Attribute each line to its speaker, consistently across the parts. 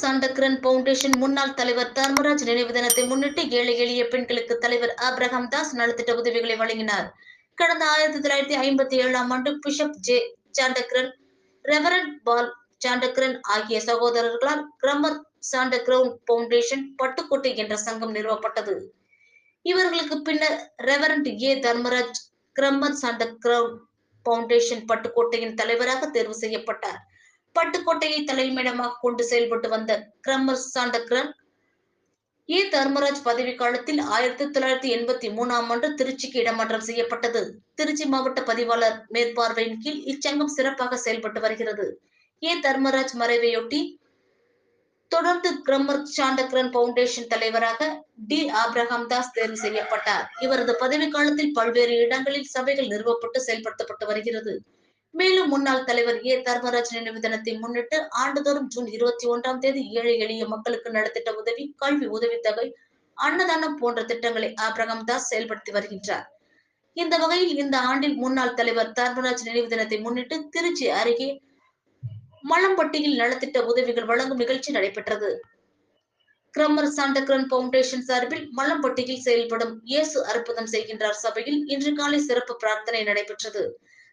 Speaker 1: சாண்டக்ரன் foundation முன்னாள் தலைவர் தர்மராஜ் நினைவு தினத்தை முன்னிட்டு ஏழை எளிய பெண்களுக்கு தலைவர் அப்ரஹாம் தாஸ் நலத்திட்ட உதவிகளை வழங்கினார். கடந்த ஆயிரத்தி தொள்ளாயிரத்தி ஐம்பத்தி ஏழாம் ஆண்டு bishop J Sandegren reverend Paul Sandegren ஆகிய சகோதரர்களால் கிரமர் சாண்டக்ரவுன் பவுண்டேஷன் பட்டுக்கோட்டை என்ற சங்கம் நிறுவப்பட்டது. இவர்களுக்கு பின்னர் ரெவரண்ட் ஏ தர்மராஜ் கிரம்மர் சாண்டக்ரவுன் பவுண்டேஷன் பட்டுக்கோட்டையின் தலைவராக தேர்வு செய்யப்பட்டார். பட்டுக்கோட்டையை தலைமையிடமாக கொண்டு செயல்பட்டு வந்த கிரமர் சாண்டக்ரன் ஏ தர்மராஜ் பதவி காலத்தில் ஆயிரத்தி தொள்ளாயிரத்தி எண்பத்தி மூணாம் ஆண்டு திருச்சிக்கு இடமாற்றம் செய்யப்பட்டது. திருச்சி மாவட்ட பதிவாளர் மேற்பார்வையின் கீழ் இச்சங்கம் சிறப்பாக செயல்பட்டு வருகிறது. ஏ தர்மராஜ் மறைவையொட்டி தொடர்ந்து கிரமர் சாண்டக்ரன் பவுண்டேஷன் தலைவராக டி. ஆப்ரஹாம் தாஸ் தேர்வு செய்யப்பட்டார். இவரது பதவி காலத்தில் பல்வேறு இடங்களில் சபைகள் நிறுவப்பட்டு செயல்படுத்தப்பட்டு வருகிறது. மேலும் முன்னாள் தலைவர் ஏ. தர்மராஜ் நினைவு தினத்தை முன்னிட்டு ஆண்டுதோறும் ஜூன் இருபத்தி ஒன்றாம் தேதி ஏழை எளிய மக்களுக்கு நலத்திட்ட உதவி கல்வி உதவித்தொகை அன்னதானம் போன்ற திட்டங்களை ஆப்ரஹாம் தாஸ் செயல்படுத்தி வருகின்றார். இந்த வகையில் இந்த ஆண்டில் முன்னாள் தலைவர் தர்மராஜ் நினைவு தினத்தை முன்னிட்டு திருச்சி அருகே மலம்பட்டியில் நலத்திட்ட உதவிகள் வழங்கும் நிகழ்ச்சி நடைபெற்றது. கிரமர் சாண்டக்ரன் பவுண்டேஷன் சார்பில் மலம்பட்டியில் செயல்படும் இயேசு அற்புதம் செய்கின்றார் சபையில் இன்று காலை சிறப்பு பிரார்த்தனை நடைபெற்றது.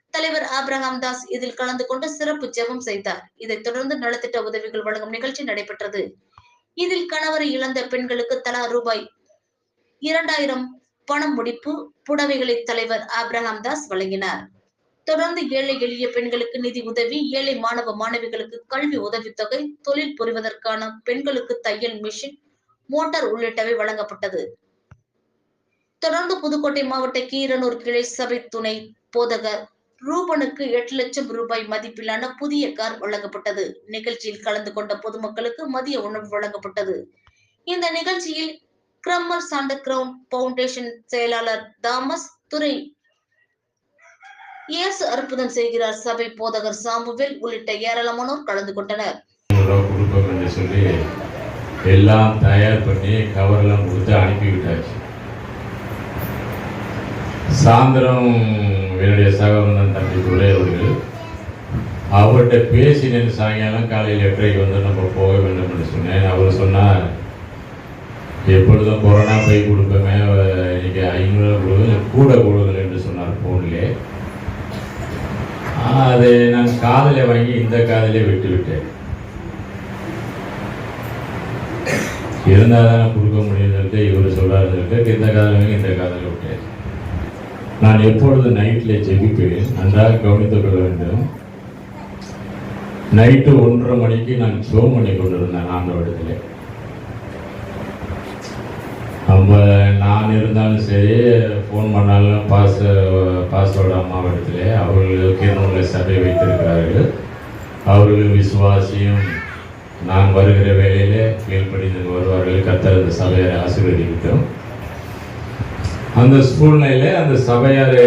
Speaker 1: தலைவர் ஆப்ரஹாம் தாஸ் இதில் கலந்து கொண்டு சிறப்பு ஜெபம் செய்தார். இதைத் தொடர்ந்து நலத்திட்ட உதவிகள் வழங்கும் நிகழ்ச்சி நடைபெற்றது. இதில் கணவரை இழந்த பெண்களுக்கு தலா ரூபாய் இரண்டாயிரம் பணம் முடிப்பு புடவைகளை தலைவர் ஆப்ரஹாம் தாஸ் வழங்கினார். தொடர்ந்து ஏழை எளிய பெண்களுக்கு நிதி உதவி ஏழை மாணவ மாணவிகளுக்கு கல்வி உதவித்தொகை தொழில் புரிவதற்கான பெண்களுக்கு தையல் மிஷின் மோட்டார் உள்ளிட்டவை வழங்கப்பட்டது. தொடர்ந்து புதுக்கோட்டை மாவட்ட கீரனூர் கிளை சபை துணை போதகர் ரூபனுக்கு எட்டு லட்சம் ரூபாய் மதிப்பிலான புதிய கார் வழங்கப்பட்டது. நிகழ்ச்சியில் கலந்து கொண்ட பொதுமக்களுக்கு மதிய உணவு வழங்கப்பட்டது. இந்த நிகழ்ச்சியில் கிரம்மர் சாண்டர் கிரவுன் பவுண்டேஷன் செயலாளர் தாமஸ் துறை இயேசு அற்புதம் செய்கிறார் சபை போதகர் சாமுவேல் உள்ளிட்ட ஏராளமானோர் கலந்து கொண்டனர்.
Speaker 2: சொல்லி எல்லாம் தயார் பண்ணி கவரெல்லாம் கொடுத்து அனுப்பிவிட்டாச்சு. சாயந்தரம் என்னுடைய சகோதரன் தம்பி துரை அவர்கள் அவர்கிட்ட பேசினேன் சாயங்காலம் காலையில் எட்டரைக்கு வந்து நம்ம போக வேண்டும் என்று சொன்னேன். அவர் சொன்னார் எப்பொழுதும் கொரோனா போய் கொடுப்போமே இன்னைக்கு ஐநூறு கொடுங்க கூட கொடுங்கள் என்று சொன்னார் ஃபோன்லே அதை நான் காதலை வாங்கி இந்த காதலே விட்டு விட்டேன். இருந்தால் தானே கொடுக்க முடியும் சொல்லிட்டு இவர் சொல்கிறார் சொல்லிட்டு இந்த காதல் வாங்கி இந்த காதலை விட்டேன் நான் எப்பொழுது நைட்டில் ஜெபிப்பேன் நன்றாக கவனித்துக் கொள்ள வேண்டும். நைட்டு ஒன்றரை மணிக்கு நான் ஷோ பண்ணி கொண்டிருந்தேன் ஆண்டவடத்தில் நம்ம நான் இருந்தாலும் சரி ஃபோன் பண்ணாலும் பாஸ் பாஸ்வேர்டு அம்மாவிடத்தில் அவர்கள் கீரனூரில் சபை வைத்திருக்கிறார்கள். அவர்கள் விசுவாசியும் நான் வருகிற வேலையில் கீழ்ப்படிந்து வருவார்கள். கத்தர் அந்த சபையை ஆசீர்வதிக்கிட்டோம். அந்த சூழ்நிலையில அந்த சபையார்